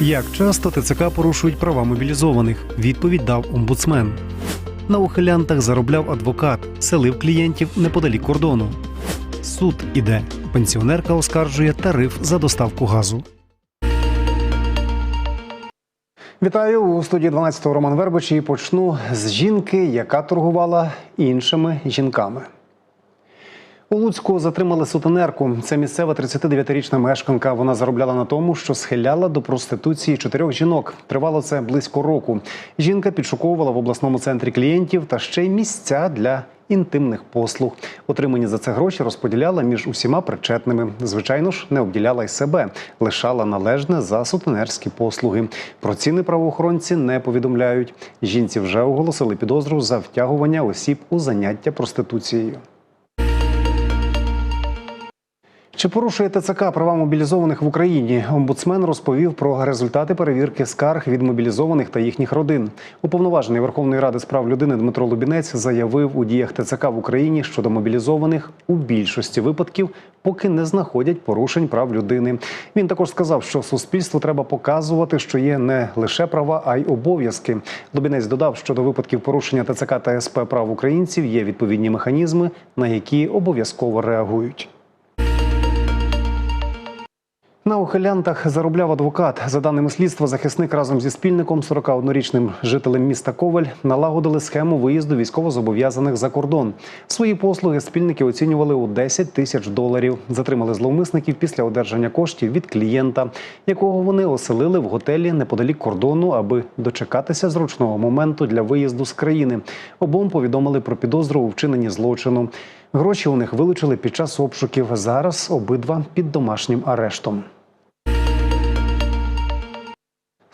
Як часто ТЦК порушують права мобілізованих? Відповідь дав омбудсмен. На ухилянтах заробляв адвокат, селив клієнтів неподалік кордону. Суд іде. Пенсіонерка оскаржує тариф за доставку газу. Вітаю у студії 12-го Роман Вербич і почну з жінки, яка торгувала іншими жінками. У Луцьку затримали сутенерку. Це місцева 39-річна мешканка. Вона заробляла на тому, що схиляла до проституції чотирьох жінок. Тривало це близько року. Жінка підшуковувала в обласному центрі клієнтів та ще й місця для інтимних послуг. Отримані за це гроші розподіляла між усіма причетними. Звичайно ж, не обділяла й себе, лишала належне за сутенерські послуги. Про ціни правоохоронці не повідомляють. Жінці вже оголосили підозру за втягування осіб у заняття проституцією. Чи порушує ТЦК права мобілізованих в Україні? Омбудсмен розповів про результати перевірки скарг від мобілізованих та їхніх родин. Уповноважений Верховної Ради з прав людини Дмитро Лубінець заявив у діях ТЦК в Україні щодо мобілізованих у більшості випадків поки не знаходять порушень прав людини. Він також сказав, що суспільству треба показувати, що є не лише права, а й обов'язки. Лубінець додав, що до випадків порушення ТЦК та СП прав українців є відповідні механізми, на які обов'язково реагують. На ухилянтах заробляв адвокат. За даними слідства, захисник разом зі спільником, 41-річним жителем міста Коваль, налагодили схему виїзду військовозобов'язаних за кордон. Свої послуги спільники оцінювали у 10 тисяч доларів. Затримали зловмисників після одержання коштів від клієнта, якого вони оселили в готелі неподалік кордону, аби дочекатися зручного моменту для виїзду з країни. Обом повідомили про підозру у вчиненні злочину. Гроші у них вилучили під час обшуків. Зараз обидва під домашнім арештом.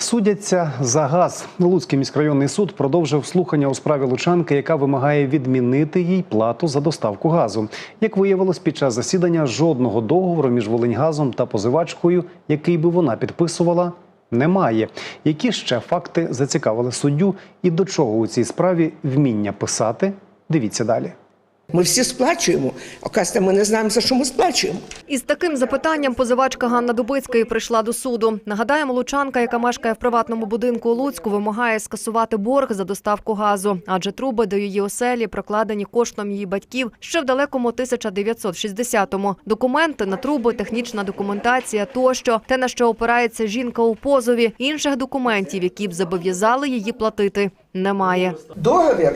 Судяться за газ. Луцький міськрайонний суд продовжив слухання у справі Лучанки, яка вимагає відмінити їй плату за доставку газу. Як виявилось, під час засідання жодного договору між Волиньгазом та позивачкою, який би вона підписувала, немає. Які ще факти зацікавили суддю і до чого у цій справі вміння писати? Дивіться далі. Ми всі сплачуємо. Оказується, ми не знаємо, за що ми сплачуємо. Із таким запитанням позивачка Ганна Дубицька і прийшла до суду. Нагадаємо, лучанка, яка мешкає в приватному будинку у Луцьку, вимагає скасувати борг за доставку газу, адже труби до її оселі прокладені коштом її батьків ще в далекому 1960-му. Документи на труби, технічна документація тощо. Те, на що опирається жінка у позові, інших документів, які б зобов'язали її платити, немає. Договір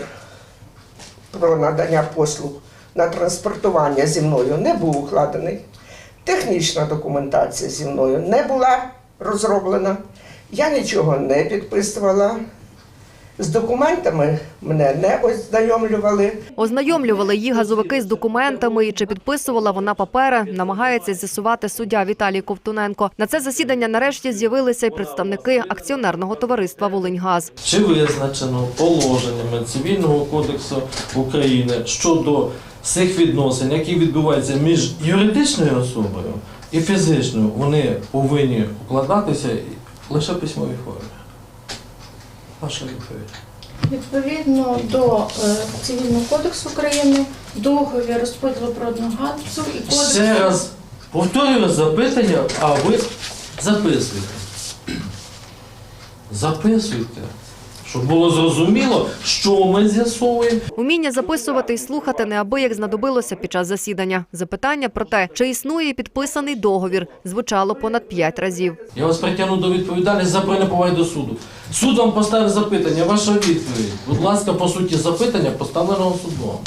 про надання послуг на транспортування зі мною не був укладений. Технічна документація зі мною не була розроблена. Я нічого не підписувала. З документами мене не ознайомлювали. Ознайомлювали її газовики з документами і чи підписувала вона папери, намагається з'ясувати суддя Віталій Ковтуненко. На це засідання нарешті з'явилися й представники акціонерного товариства «Волиньгаз». Чи визначено положеннями Цивільного кодексу України щодо цих відносин, які відбуваються між юридичною особою і фізичною, вони повинні укладатися лише в письмовій формі. Ваша відповідь. Відповідно до е, Цивільного кодексу України, договір розподілу природного газу і кодексу Ще раз повторюю запитання, а ви записуйте. Записуйте, щоб було зрозуміло, що ми з'ясовуємо. Уміння записувати і слухати неабияк знадобилося під час засідання. Запитання про те, чи існує підписаний договір, звучало понад п'ять разів. Я вас притягну до відповідальності за неповаги до суду. Суд вам поставив запитання, ваша відповідь. Будь ласка, по суті запитання поставленого судом.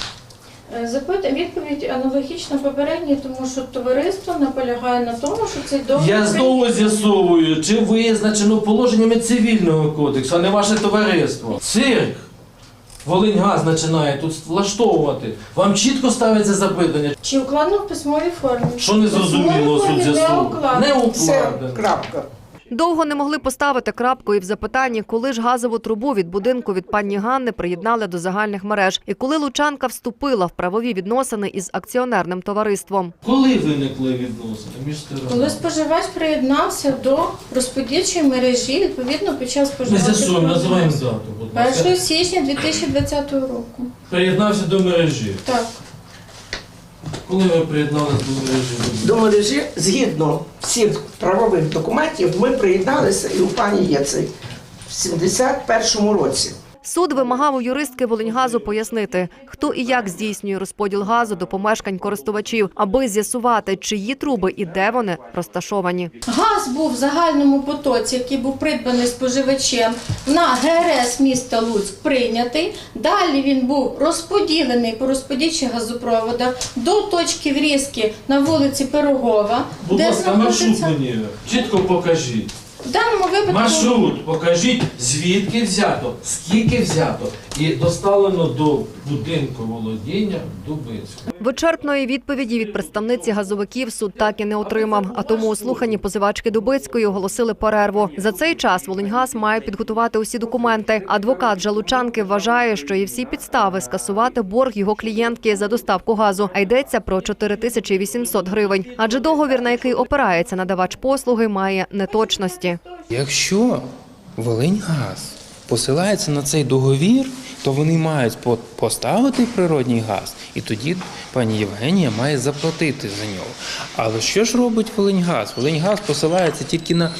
Е, запит відповідь аналогічна попередній, тому що товариство наполягає на тому, що цей договір Я знову з'ясовую, чи визначено положеннями цивільного кодексу, а не ваше товариство. Цирк. Волиньгаз починає тут влаштовувати. Вам чітко ставиться запитання. чи укладено в письмовій формі. Що не зрозуміло суд формі не укладено. Не Все, крапка. Довго не могли поставити крапку і в запитанні, коли ж газову трубу від будинку від пані Ганни приєднали до загальних мереж, і коли Лучанка вступила в правові відносини із акціонерним товариством. Коли виникли відносини між Коли споживач приєднався до розподільчої мережі, відповідно під час з'ясуємо, називаємо дату, будь ласка. 1 січня 2020 року. Приєднався до мережі. Так. Коли ви приєдналися до мережі? До мережі, згідно всіх правових документів, ми приєдналися і у пані Єцей в 71-му році. Суд вимагав у юристки Волиньгазу пояснити, хто і як здійснює розподіл газу до помешкань користувачів, аби з'ясувати, чиї труби і де вони розташовані. Газ був в загальному потоці, який був придбаний споживачем на ГРС міста Луцьк прийнятий. Далі він був розподілений по розподільчих газопроводах до точки врізки на вулиці Пирогова, Будь ласка, маршрут мені чітко покажіть. В даному випадку. Маршрут покажіть, звідки взято, скільки взято і доставлено до будинку володіння Дубинського. Вичерпної відповіді від представниці газовиків суд так і не отримав. А тому у слуханні позивачки Дубицької оголосили перерву. За цей час Волиньгаз має підготувати усі документи. Адвокат жалучанки вважає, що є всі підстави скасувати борг його клієнтки за доставку газу. А йдеться про 4800 гривень. Адже договір, на який опирається надавач послуги, має неточності. Якщо Волиньгаз посилається на цей договір, то вони мають по- поставити природній газ, і тоді пані Євгенія має заплатити за нього. Але що ж робить Волиньгаз? Волиньгаз посилається тільки на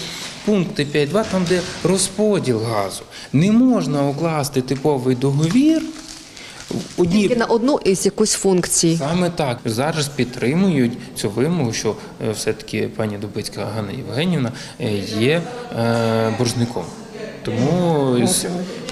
пункти 5.2, там де розподіл газу. Не можна укласти типовий договір. в Одній Тільки на одну із якусь функцій. Саме так зараз підтримують цю вимогу, що е, все-таки пані Дубицька Ганна Євгенівна е, є е, боржником. Тому,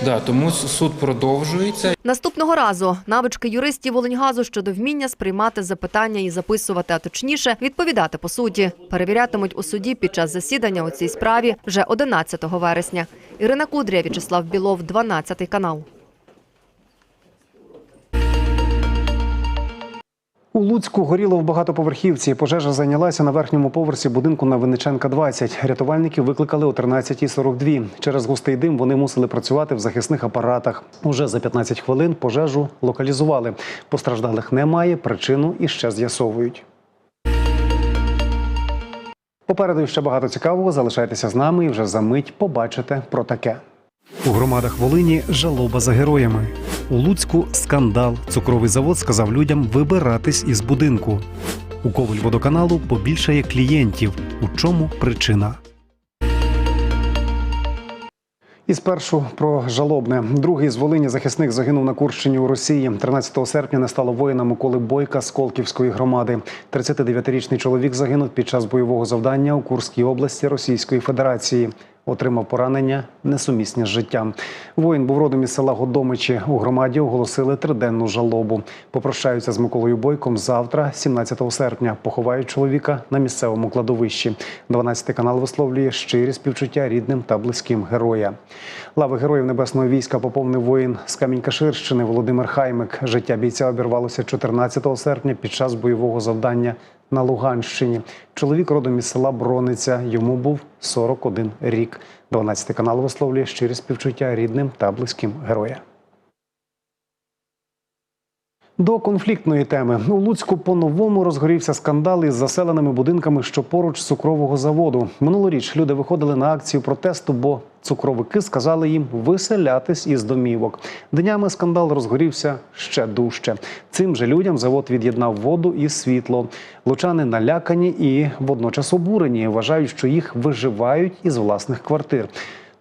да, тому суд продовжується. Наступного разу навички юристів Волиньгазу щодо вміння сприймати запитання і записувати, а точніше відповідати по суті, перевірятимуть у суді під час засідання у цій справі вже 11 вересня. Ірина Кудрія, В'ячеслав Білов, 12 канал. У Луцьку горіло в багатоповерхівці. Пожежа зайнялася на верхньому поверсі будинку на Винниченка 20. Рятувальників викликали о 13.42. Через густий дим вони мусили працювати в захисних апаратах. Уже за 15 хвилин пожежу локалізували. Постраждалих немає, причину іще з'ясовують. Попереду ще багато цікавого. Залишайтеся з нами і вже за мить побачите про таке. У громадах Волині жалоба за героями. У Луцьку скандал. Цукровий завод сказав людям вибиратись із будинку. У Коваль водоканалу побільшає клієнтів. У чому причина? І спершу про жалобне. Другий з Волині захисник загинув на Курщині у Росії. 13 серпня не стало воїна Миколи Бойка з Колківської громади. 39-річний чоловік загинув під час бойового завдання у Курській області Російської Федерації. Отримав поранення несумісні з життям. Воїн був родом із села Годомичі. У громаді оголосили триденну жалобу. Попрощаються з Миколою Бойком завтра, 17 серпня. Поховають чоловіка на місцевому кладовищі. 12 канал висловлює щирі співчуття рідним та близьким героя. Лави героїв небесного війська поповнив воїн з Камінь-Каширщини Володимир Хаймик. Життя бійця обірвалося 14 серпня під час бойового завдання на Луганщині. Чоловік родом із села Брониця. Йому був 41 рік. 12 канал висловлює щирі співчуття рідним та близьким героя. До конфліктної теми у Луцьку по-новому розгорівся скандал із заселеними будинками, що поруч цукрового заводу. Минулоріч люди виходили на акцію протесту, бо цукровики сказали їм виселятись із домівок. Днями скандал розгорівся ще дужче. Цим же людям завод від'єднав воду і світло. Лучани налякані і водночас обурені. Вважають, що їх виживають із власних квартир.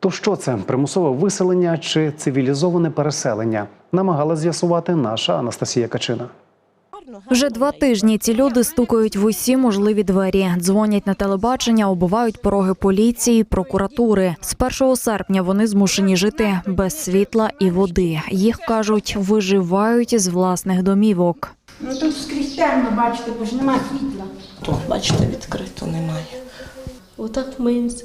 То що це примусове виселення чи цивілізоване переселення? Намагала з'ясувати наша Анастасія Качина. Вже два тижні ці люди стукають в усі можливі двері, дзвонять на телебачення, оббивають пороги поліції, прокуратури. З 1 серпня вони змушені жити без світла і води. Їх кажуть, виживають із власних домівок. Ну тут скрізь темно, бачите, бо ж нема світла. То, бачите, відкрито немає. Отак миємося.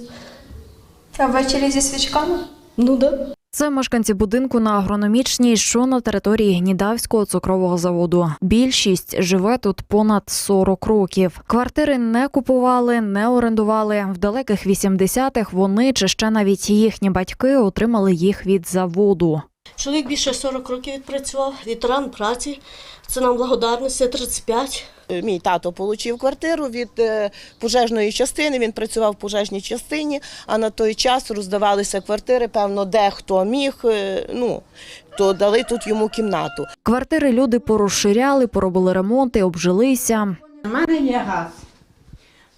А ввечері зі свічками? Ну да. Це мешканці будинку на агрономічній, що на території Гнідавського цукрового заводу. Більшість живе тут понад 40 років. Квартири не купували, не орендували. В далеких 80-х вони чи ще навіть їхні батьки отримали їх від заводу. Чоловік більше 40 років відпрацював, ветеран праці. Це нам благодарності 35. Е, Мій тато отримав квартиру від е, пожежної частини. Він працював в пожежній частині, а на той час роздавалися квартири. Певно, де хто міг. е, Ну то дали тут йому кімнату. Квартири люди порозширяли, поробили ремонти, обжилися. У мене є газ,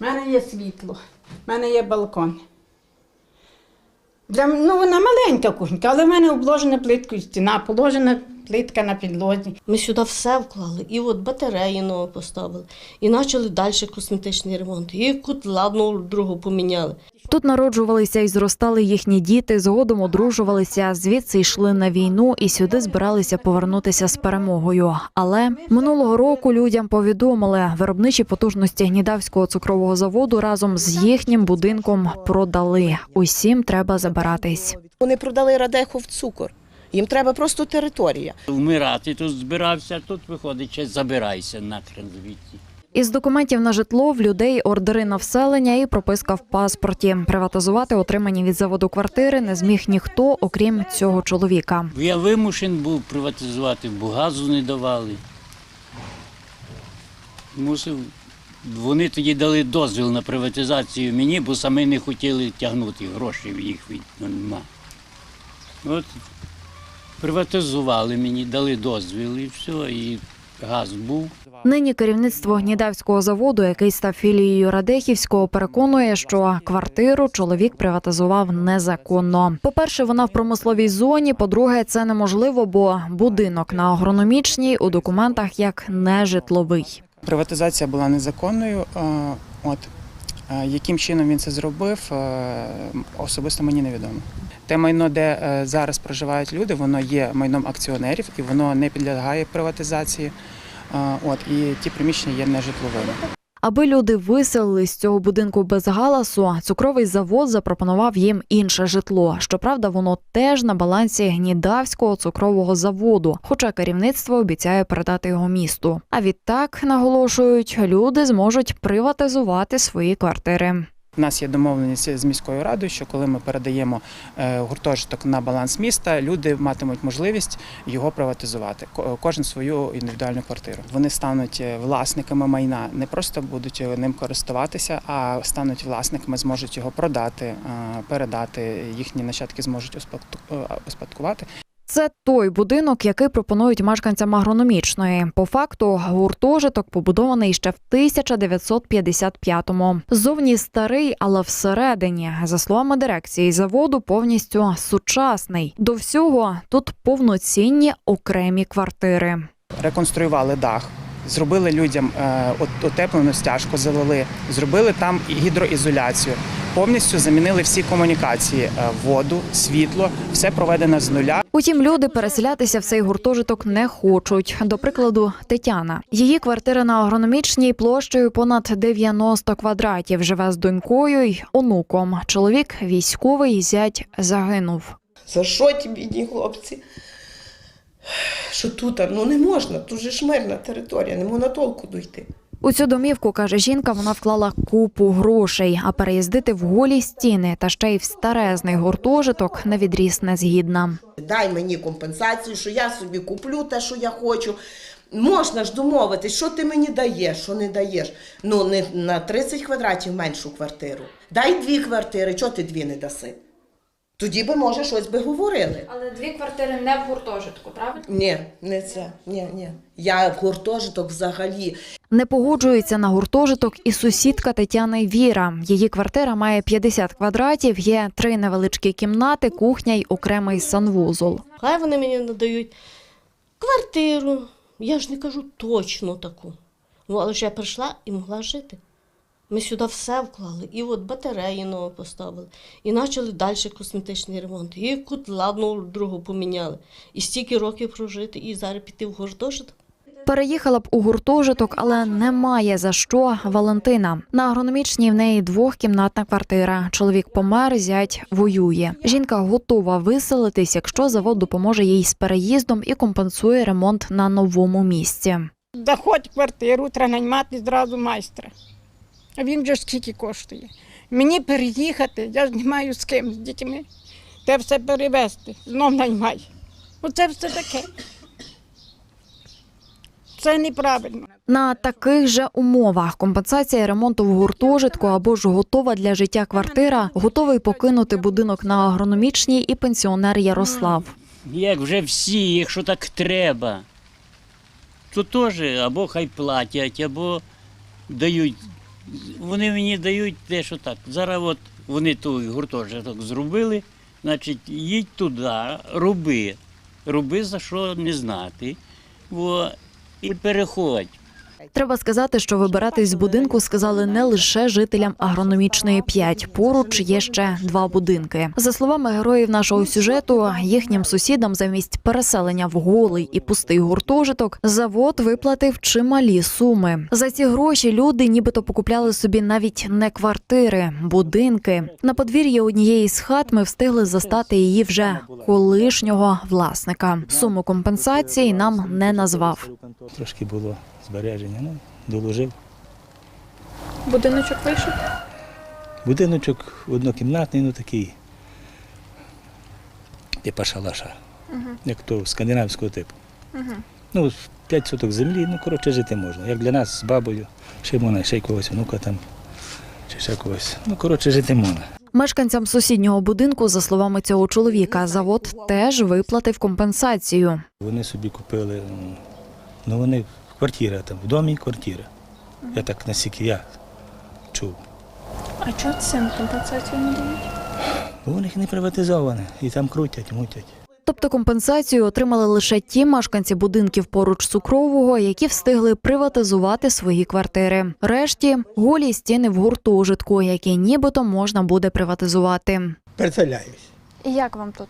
у мене є світло, у мене є балкон. Для, ну, вона маленька кухонька, але в мене обложена плиткою стіна, положена плитка на підлозі. Ми сюди все вклали, і от батареї нові поставили, і почали далі косметичний ремонт. І котла одну другу поміняли. Тут народжувалися і зростали їхні діти, згодом одружувалися, звідси йшли на війну і сюди збиралися повернутися з перемогою. Але минулого року людям повідомили, виробничі потужності гнідавського цукрового заводу разом з їхнім будинком продали. Усім треба забиратись. Вони продали радеху в цукор. Їм треба просто територія. Вмирати тут збирався, тут виходить, ще забирайся нахрен звідси. Із документів на житло в людей ордери на вселення і прописка в паспорті. Приватизувати отримані від заводу квартири не зміг ніхто, окрім цього чоловіка. Я вимушен був приватизувати, бо газу не давали. Мусив. Вони тоді дали дозвіл на приватизацію мені, бо самі не хотіли тягнути гроші в їх від нема. От приватизували мені, дали дозвіл і все, і газ був. Нині керівництво гнідавського заводу, який став філією Радехівського, переконує, що квартиру чоловік приватизував незаконно. По-перше, вона в промисловій зоні. По-друге, це неможливо, бо будинок на агрономічній у документах як нежитловий. Приватизація була незаконною. е, От Е, яким чином він це зробив, е, особисто мені невідомо. Те майно, де е, зараз проживають люди, воно є майном акціонерів і воно не підлягає приватизації. Е, От і ті приміщення є нежитловими. Аби люди виселили з цього будинку без галасу, цукровий завод запропонував їм інше житло. Щоправда, воно теж на балансі гнідавського цукрового заводу, хоча керівництво обіцяє передати його місту. А відтак наголошують, люди зможуть приватизувати свої квартири. У нас є домовленість з міською радою, що коли ми передаємо е, гуртожиток на баланс міста, люди матимуть можливість його приватизувати. Ко- Кожен свою індивідуальну квартиру. Вони стануть е, власниками майна, не просто будуть е, ним користуватися, а стануть власниками, зможуть його продати, передати. Їхні нащадки зможуть успадку- успадкувати. Це той будинок, який пропонують мешканцям агрономічної. По факту гуртожиток побудований ще в 1955-му. Зовні старий, але всередині, за словами дирекції заводу, повністю сучасний. До всього тут повноцінні окремі квартири. реконструювали дах, зробили людям е, от- утеплену стяжку, залили, зробили там і гідроізоляцію, повністю замінили всі комунікації, е, воду, світло, все проведено з нуля. Утім, люди переселятися в цей гуртожиток не хочуть. До прикладу, Тетяна. Її квартира на агрономічній площею понад 90 квадратів. Живе з донькою й онуком. Чоловік військовий зять загинув. За що ті бідні хлопці? Що тут? Ну не можна, тут же ж мирна територія, не можна толку дойти. У цю домівку каже жінка, вона вклала купу грошей, а переїздити в голі стіни та ще й в старезний гуртожиток на відріз не згідна. Дай мені компенсацію, що я собі куплю те, що я хочу. Можна ж домовитись, що ти мені даєш, що не даєш. Ну, не на 30 квадратів меншу квартиру. Дай дві квартири, чого ти дві не даси? Тоді би, може, щось би говорили. Але дві квартири не в гуртожитку, правильно? Ні, не це. Ні, ні. Я гуртожиток взагалі. Не погоджується на гуртожиток і сусідка Тетяни Віра. Її квартира має 50 квадратів, є три невеличкі кімнати, кухня й окремий санвузол. Хай вони мені надають квартиру. Я ж не кажу точно таку. Ну, але ж я прийшла і могла жити. Ми сюди все вклали, і от батареї нові поставили, і почали далі косметичний ремонт, і котла одну другу поміняли. І стільки років прожити, і зараз піти в гуртожиток. Переїхала б у гуртожиток, але немає за що Валентина. На агрономічній в неї двохкімнатна квартира. Чоловік помер, зять воює. Жінка готова виселитись, якщо завод допоможе їй з переїздом і компенсує ремонт на новому місці. Да хоч квартиру, треба наймати зразу майстра. А він вже скільки коштує. Мені переїхати, я ж не маю з ким, з дітьми. Те все перевезти, знов наймай. Оце все таке. Це неправильно. На таких же умовах компенсація ремонту в гуртожитку або ж готова для життя квартира, готовий покинути будинок на агрономічній і пенсіонер Ярослав. Як вже всі, якщо так треба, то теж або хай платять, або дають. Вони мені дають те, що так. Зараз от вони той гуртожиток зробили, значить, їдь туди, роби. Роби за що не знати. бо і переходь. Треба сказати, що вибиратись з будинку сказали не лише жителям агрономічної 5. Поруч є ще два будинки. За словами героїв нашого сюжету, їхнім сусідам замість переселення в голий і пустий гуртожиток завод виплатив чималі суми. За ці гроші люди нібито покупляли собі навіть не квартири, будинки. На подвір'ї однієї з хат ми встигли застати її вже колишнього власника. Суму компенсації нам не назвав. Трошки було збереження, ну, доложив. Будиночок вийшов. Будиночок однокімнатний, ну такий. Типа шалаша. Як то скандинавського типу. Ну, 5 соток землі, ну коротше жити можна. Як для нас з бабою, ще можна, ще якогось внука там, чи ще когось. Ну, коротше, жити можна. Мешканцям сусіднього будинку, за словами цього чоловіка, завод теж виплатив компенсацію. Вони собі купили, ну вони квартира там, в домі квартира. Я так наскільки я чув. А чого цим компенсацію не дають? Бо у них не приватизоване, і там крутять, мутять. Тобто компенсацію отримали лише ті мешканці будинків поруч цукрового, які встигли приватизувати свої квартири. Решті голі стіни в гуртожитку, які нібито можна буде приватизувати. Представляюсь. І як вам тут?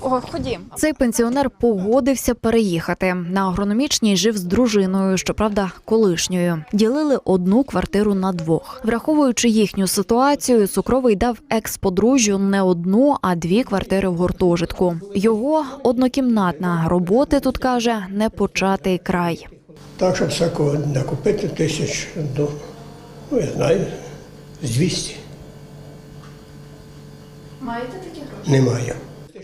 О, ходім. Цей пенсіонер погодився переїхати. На агрономічній жив з дружиною, щоправда, колишньою. Ділили одну квартиру на двох. Враховуючи їхню ситуацію, цукровий дав екс-подружжю не одну, а дві квартири в гуртожитку. Його однокімнатна роботи тут каже не початий край. Так, щоб всякого накупити тисяч до, ну я знаю, з 200. Маєте такі гроші? Немає.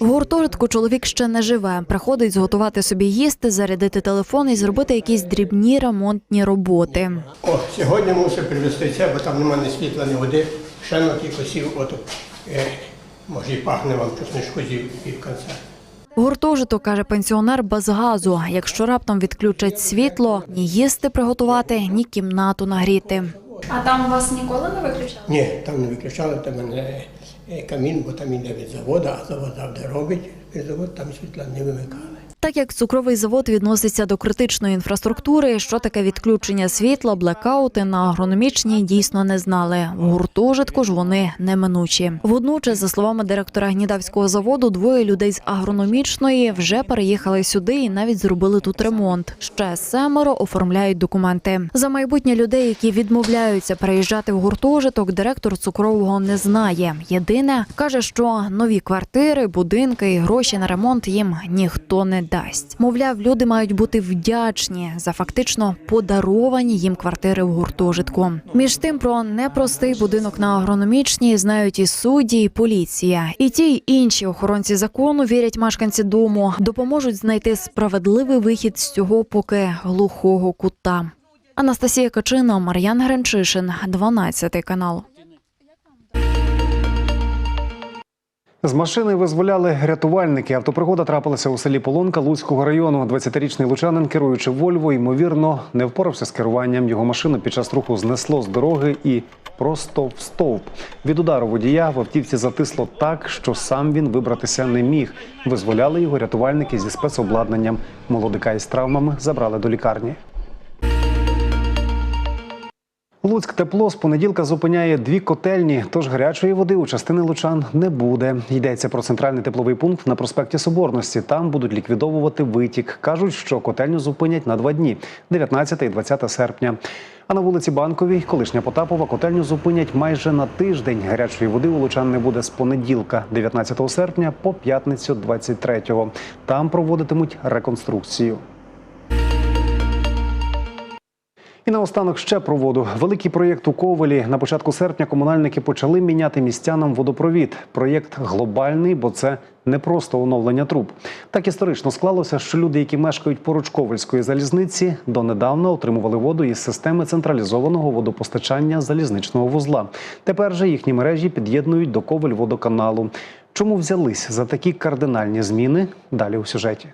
В гуртожитку чоловік ще не живе. Приходить зготувати собі їсти, зарядити телефон і зробити якісь дрібні ремонтні роботи. О, сьогодні мусив привезти це, бо там немає ні світла, ні води. Ще на ті косів, ото, е, може і пахне вам чесничку зів пів кінця. Гуртожиток, каже пенсіонер, без газу. Якщо раптом відключать світло, ні їсти приготувати, ні кімнату нагріти. А там вас ніколи не виключали? Ні, там не виключали, там мене камін, бо там іде від заводу, а завод завжди робить. Від заводу там світла не вимикали. Так як цукровий завод відноситься до критичної інфраструктури, що таке відключення світла, блекаути на агрономічній дійсно не знали. Гуртожитку ж вони неминучі. Водночас, за словами директора гнідавського заводу, двоє людей з агрономічної вже переїхали сюди і навіть зробили тут ремонт. Ще семеро оформляють документи. За майбутнє людей, які відмовляються переїжджати в гуртожиток, директор цукрового не знає. Єдине каже, що нові квартири, будинки і гроші на ремонт їм ніхто не дасть. Мовляв, люди мають бути вдячні за фактично подаровані їм квартири в гуртожитку. Між тим про непростий будинок на агрономічній знають і судді, і поліція. І ті, й інші охоронці закону вірять мешканці дому, допоможуть знайти справедливий вихід з цього поки глухого кута. Анастасія Качина, Мар'ян Гренчишин, 12 канал. З машини визволяли рятувальники. Автопригода трапилася у селі Полонка Луцького району. 20-річний лучанин, керуючи Вольво, ймовірно, не впорався з керуванням. Його машину під час руху знесло з дороги і просто в стовп. Від удару водія в автівці затисло так, що сам він вибратися не міг. Визволяли його рятувальники зі спецобладнанням. Молодика із травмами забрали до лікарні. Луцьк тепло з понеділка зупиняє дві котельні, тож гарячої води у частини лучан не буде. Йдеться про центральний тепловий пункт на проспекті Соборності. Там будуть ліквідовувати витік. кажуть, що котельню зупинять на два дні 19 і 20 серпня. А на вулиці Банковій, колишня Потапова, котельню зупинять майже на тиждень. Гарячої води у лучан не буде з понеділка, 19 серпня, по п'ятницю, 23-го. Там проводитимуть реконструкцію. І наостанок ще про воду. Великий проєкт у Ковелі. На початку серпня комунальники почали міняти містянам водопровід. Проєкт глобальний, бо це не просто оновлення труб. Так історично склалося, що люди, які мешкають поруч Ковельської залізниці, донедавна отримували воду із системи централізованого водопостачання залізничного вузла. Тепер же їхні мережі під'єднують до Ковель водоканалу. Чому взялись за такі кардинальні зміни? Далі у сюжеті.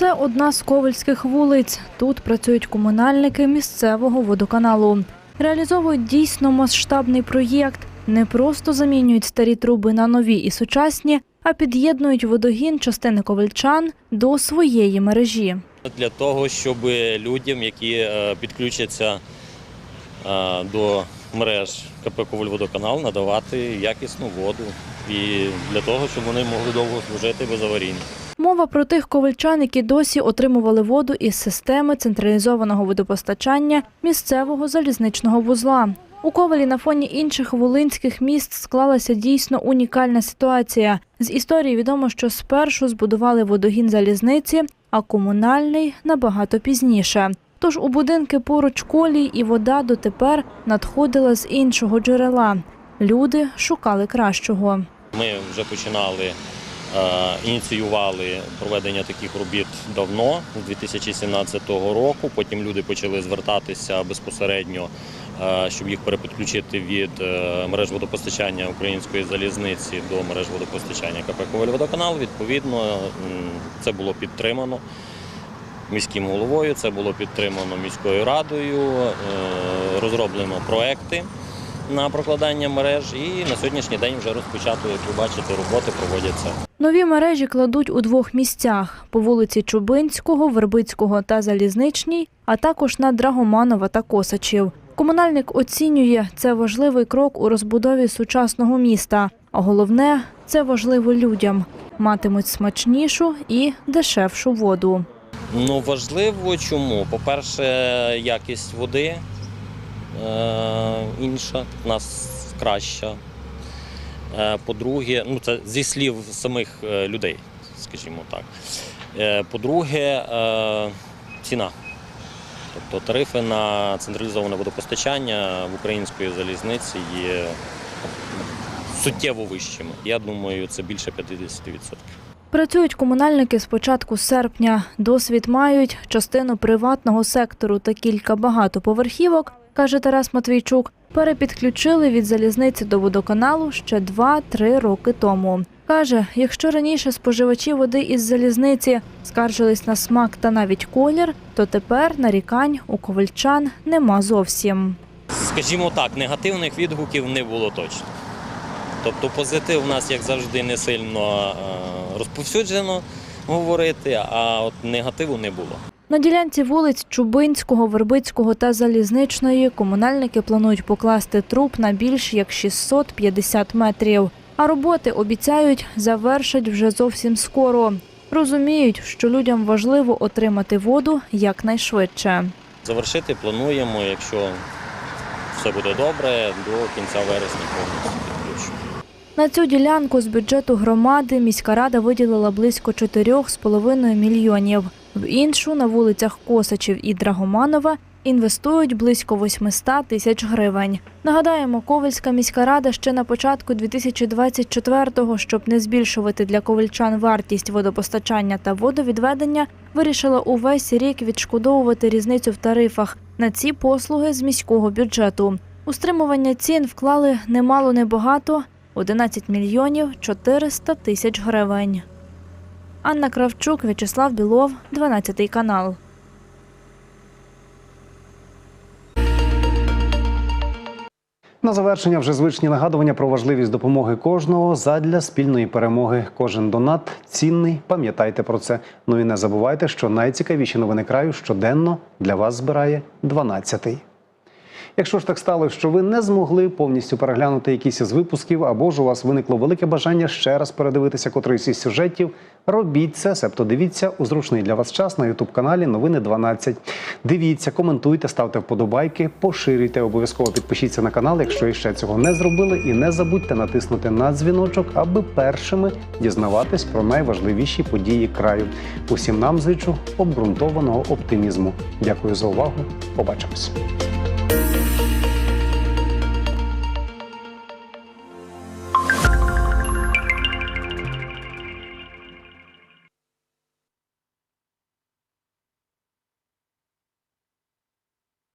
Це одна з ковальських вулиць. Тут працюють комунальники місцевого водоканалу. Реалізовують дійсно масштабний проєкт. Не просто замінюють старі труби на нові і сучасні, а під'єднують водогін частини ковальчан до своєї мережі. для того, щоб людям, які е, підключаться е, до мереж КП «Ковальводоканал», надавати якісну воду і для того, щоб вони могли довго служити безаварійно. Мова про тих ковальчан, які досі отримували воду із системи централізованого водопостачання місцевого залізничного вузла. У Ковалі на фоні інших волинських міст склалася дійсно унікальна ситуація. З історії відомо, що спершу збудували водогін залізниці, а комунальний набагато пізніше. Тож у будинки поруч колій і вода дотепер надходила з іншого джерела. Люди шукали кращого. Ми вже починали, ініціювали проведення таких робіт давно, з 2017 року. Потім люди почали звертатися безпосередньо, е, щоб їх перепідключити від е, мереж водопостачання української залізниці до мереж водопостачання КП «Ковальводоканал». Відповідно, це було підтримано міським головою, це було підтримано міською радою, е, розроблено проекти на прокладання мереж і на сьогоднішній день вже розпочато, як ви бачите, роботи проводяться. Нові мережі кладуть у двох місцях: по вулиці Чубинського, Вербицького та Залізничній, а також на Драгоманова та Косачів. Комунальник оцінює це важливий крок у розбудові сучасного міста. А головне це важливо людям. Матимуть смачнішу і дешевшу воду. Ну важливо чому? По-перше, якість води інша, в нас краща. Е, по-друге, ну це зі слів самих е, людей, скажімо так. Е, по-друге, е, ціна. Тобто тарифи на централізоване водопостачання в української залізниці є суттєво вищими. Я думаю, це більше 50%. Працюють комунальники з початку серпня. Досвід мають частину приватного сектору та кілька багатоповерхівок, каже Тарас Матвійчук. Перепідключили від залізниці до водоканалу ще 2-3 роки тому. Каже, якщо раніше споживачі води із залізниці скаржились на смак та навіть колір, то тепер нарікань у ковальчан нема зовсім. Скажімо так, негативних відгуків не було точно. Тобто позитив у нас, як завжди, не сильно е, розповсюджено говорити, а от негативу не було. На ділянці вулиць Чубинського, Вербицького та Залізничної комунальники планують покласти труб на більш як 650 метрів. А роботи обіцяють завершать вже зовсім скоро. Розуміють, що людям важливо отримати воду якнайшвидше. Завершити плануємо, якщо все буде добре, до кінця вересня повністю. На цю ділянку з бюджету громади міська рада виділила близько 4,5 мільйонів. В іншу на вулицях Косачів і Драгоманова інвестують близько 800 тисяч гривень. Нагадаємо, Ковальська міська рада ще на початку 2024-го, щоб не збільшувати для ковальчан вартість водопостачання та водовідведення, вирішила увесь рік відшкодовувати різницю в тарифах на ці послуги з міського бюджету. У стримування цін вклали немало небагато 11 мільйонів 400 тисяч гривень. Анна Кравчук, В'ячеслав Білов, 12 канал. На завершення вже звичні нагадування про важливість допомоги кожного задля спільної перемоги. Кожен донат цінний. Пам'ятайте про це. Ну і не забувайте, що найцікавіші новини краю щоденно для вас збирає 12-й. Якщо ж так сталося, що ви не змогли повністю переглянути якісь із випусків, або ж у вас виникло велике бажання ще раз передивитися котрийсь із сюжетів, робіть це, себто дивіться у зручний для вас час на Ютуб каналі Новини 12. Дивіться, коментуйте, ставте вподобайки, поширюйте, обов'язково підпишіться на канал, якщо ще цього не зробили, і не забудьте натиснути на дзвіночок, аби першими дізнаватись про найважливіші події краю. Усім нам зичу обґрунтованого оптимізму. Дякую за увагу. Побачимось.